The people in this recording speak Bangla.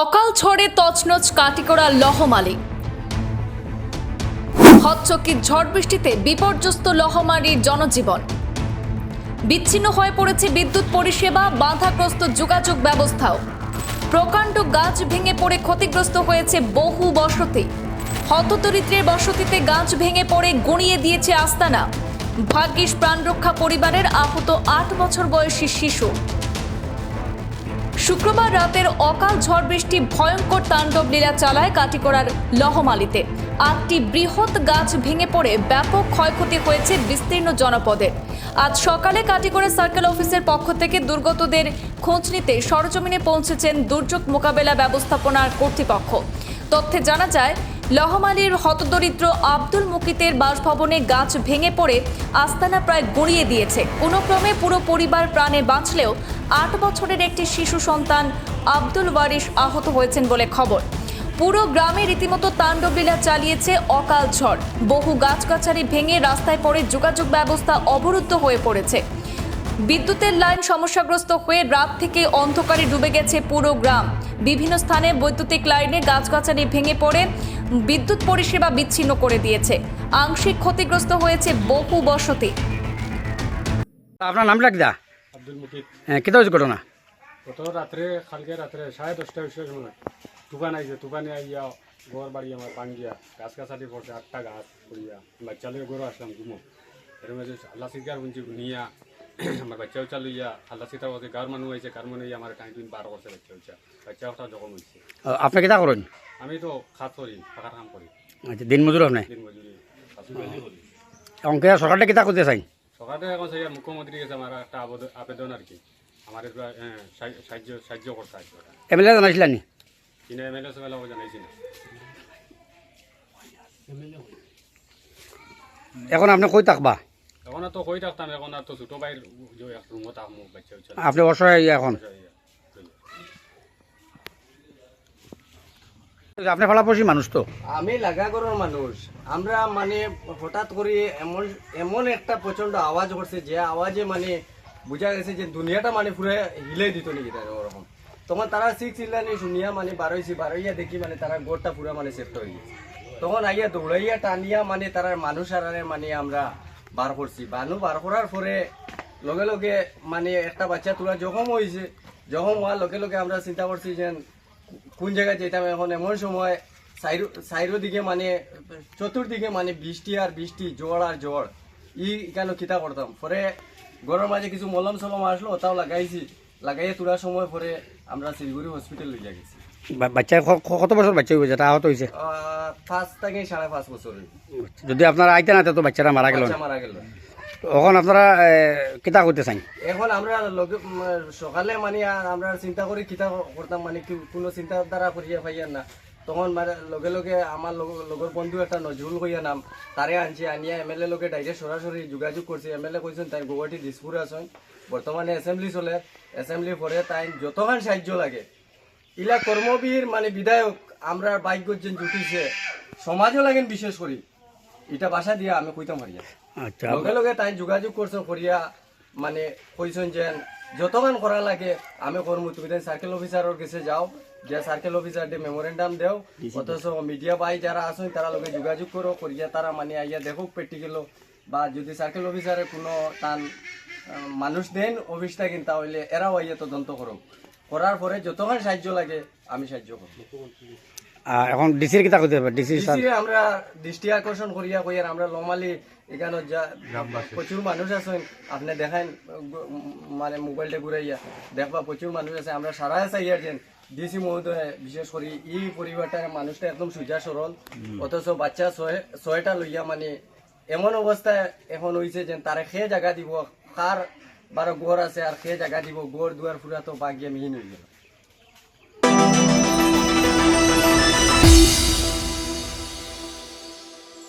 অকাল ঝড়ে তছনছ কাটিকড়া লহমালি। হচ্চকির ঝড় বৃষ্টিতে বিপর্যস্ত লহমারির জনজীবন। বিচ্ছিন্ন হয়ে পড়েছে বিদ্যুৎ পরিষেবা, বাধাগ্রস্ত যোগাযোগ ব্যবস্থাও। প্রকাণ্ড গাছ ভেঙে পড়ে, ক্ষতিগ্রস্ত হয়েছে বহু বসতি। হতদরিদ্রের বসতিতে গাছ ভেঙে পড়ে, গুঁড়িয়ে দিয়েছে আস্তানা। ভাগ্যিস প্রাণরক্ষা পরিবারের আহত আট বছর বয়সী শিশু। শুক্রবার রাতের অকাল ঝড় বৃষ্টি, ভয়ঙ্কর তাণ্ডব লীলা চালায় কাটিকড়ার লহমালিতে। আটটি বৃহৎ গাছ ভেঙে পড়ে ব্যাপক ক্ষয়ক্ষতি হয়েছে বিস্তীর্ণ জনপদের আজ সকালে কাটিকড়া সার্কেল অফিসের পক্ষ থেকে দুর্গতদের খোঁজ নিতে সরজমিনে পৌঁছেছেন দুর্যোগ মোকাবেলা ব্যবস্থাপনার কর্তৃপক্ষ। তথ্যে জানা যায় লহমালির হতদরিদ্র আব্দুল মুকিতের বাসভবনে গাছ ভেঙে পড়ে, আস্তানা প্রায় গড়িয়ে দিয়েছে। কোনো ক্রমে পুরো পরিবার প্রাণে বাঁচলেও আট বছরের একটি শিশু সন্তান আব্দুল ওয়ারিশ আহত হয়েছেন বলে খবর। পুরো গ্রামে রীতিমতো তাণ্ডবলীলা চালিয়েছে অকাল ঝড়। বহু গাছগাছালি ভেঙে রাস্তায় পড়ে যোগাযোগ ব্যবস্থা অবরুদ্ধ হয়ে পড়েছে। বিদ্যুতের লাইন সমস্যাগ্রস্ত হয়ে রাত থেকে অন্ধকারে ডুবে গেছে পুরো গ্রাম। বিভিন্ন স্থানে বৈদ্যুতিক লাইনে গাছগাছালি ভেঙে পড়ে বিদ্যুৎ পরিষেবা বিচ্ছিন্ন করে দিয়েছে। আংশিক ক্ষতিগ্রস্ত হয়েছে বহু বসতি। আপনার নামটা কিটা আব্দুল মুকিত। হ্যাঁ কেটা হয়েছে ঘটনা? গত রাত্রে কালকে রাত্রে সাড়ে দশটা হয়েছে সময় তুফান আইছে তুফানে আইয়া ঘর বাড়ি আমার পাঙ্গিয়া গাছ গাছালি পড়ছে আটটা গাছ পড়িয়া। বাচ্চালের ঘরে আসলাম ঘুমো। এর মাঝে আল্লাহ সিগার শুনছি নিয়া আমার বাচ্চাও চালু ইয়া আল্লাহ সিটার বলছে গার মানুষ হয়েছে গার মানুষ আমার টাইম টুইন বার করছে বাচ্চা হচ্ছে বাচ্চা ওটা যখন হয়েছে আপনি কেটা করেন আমি তো খাত করি পাকার কাম করি আচ্ছা দিন মজুর আপনি দিন মজুরি অঙ্কে সরকারটা কেটা করতে চাই? সকালে এখন সেই মুখ্যমন্ত্রী কাছে আমার একটা আবেদন- আবেদন আর কি। আমার হ্যাঁ, সাহায্য- সাহায্য করতে আসবে এমএলএ জানাইছিলেন নি? কিনে এম এল এ সেমেলা জানাইছি না? এখন আপনি কই থাকবা। এখন তো কই থাকতাম এখন আর তো ছোটো ভাইয়ের রুমত আপনি অসহায় ইয়ে এখন? আপনি ফলাপসি মানুষ তো। আমি লাগাগড়ের মানুষ। আমরা মানে হঠাৎ করে এমন এমন একটা প্রচণ্ড আওয়াজ করছে যে আওয়াজে মানে বোঝা গেছে যে দুনিয়াটা মানে পুরো হিলে দিত নাকি ওরকম। তখন তারা সিক্স ইলানি শুনিয়া মানে বারোইছি বারোইয়া দেখি মানে তারা গোড়টা পুরো মানে সেফট হয়ে গেছে। তখন আইয়া দৌড়াইয়া টানিয়া মানে তারা মানুষ আরারে মানে আমরা বার করছি। বানু বার করার পরে লগে লগে মানে একটা বাচ্চা তোরা জখম হয়েছে জখম হওয়ার লগে লগে আমরা চিন্তা করছি যে কোন জায়গায় যেতাম এখন এমন সময় সাইরো দিকে মানে চতুর্দিকে মানে বৃষ্টি আর বৃষ্টি জ্বর আর জ্বর। ই কেন কিতা করতাম? পরে গরম মাঝে কিছু মলম সলম আসলো ওটাও লাগাইছি। লাগাইয়ে তোলার সময় পরে আমরা শিলিগুড়ি হসপিটাল লইয়া গেছি। বাচ্চা কত বছর বাচ্চা হয়েছে তা আহত হয়েছে পাঁচ থেকে সাড়ে পাঁচ বছর। যদি আপনারা আইতে না তো বাচ্চারা মারা গেল। বাচ্চা মারা গেল। এখন আপনারা কেটা করতে চাই এখন আমরা সকালে মানে আমরা চিন্তা করি কিতা করতাম মানে কোনো চিন্তা দ্বারা করিয়া পাইয়ার না। তখন মানে লগে লগে আমার লগ- লগর বন্ধু একটা নজরুল কইয়া নাম তারে আনছে আনিয়া এম এল এ লোকে ডাইরেক্ট সরাসরি যোগাযোগ করছে এম এল এ কইছেন তাই গুয়াহাটি দিসপুরে আছেন। বর্তমানে এসেম্বলি চলে। এসেম্বলি পরে তাই যতক্ষণ সাহায্য লাগে ইলা কর্মবীর মানে বিধায়ক আমরা বাইক যেন জুটিছে সমাজও লাগেন বিশেষ করি। এটা বাসা দিয়া আমি কইতাম পারিয়া আচ্ছা লগে লগে তাই যোগাযোগ করছ করিয়া মানে কইছেন যে যতক্ষণ করা লাগে আমি করব তুমি সার্কেল অফিসারের কাছে যাও যে সার্কেল অফিসার দিয়ে মেমোরেন্ডাম দেও অথচ মিডিয়া বাই যারা আসেন তারা লগে যোগাযোগ করো করিয়া তারা মানে আইয়া দেখো প্র্যাকটিক্যাল বা যদি সার্কেল অফিসারে কোনো আহ, মানুষ দেন অফিসটা কিন্তু তাহলে এরাও আইয়া তদন্ত করো করার পরে যতক্ষণ সাহায্য লাগে আমি সাহায্য করব এখন ডিসির কেটা করতে হবে ডিসি ডিসি আমরা দৃষ্টি আকর্ষণ করিয়া কইয়ার আমরা নর্মালি এখানে যা প্রচুর মানুষ আছেন আপনি দেখান মানে মোবাইলটা ঘুরাইয়া দেখবা প্রচুর মানুষ আছে আমরা সারা চাইয়ার যেন। ডিসি মহোদয় বিশেষ করে এই পরিবারটার মানুষটা একদম সোজা সরল অথচ বাচ্চা ছয় ছয়টা লইয়া মানে এমন অবস্থায় এখন হয়েছে যে তারে খেয়ে জায়গা দিব কার বারো গড় আছে, আর খেয়ে জায়গা দিব গড় দুয়ার ফুরা তো বাগিয়ে মিহিন হয়ে গেল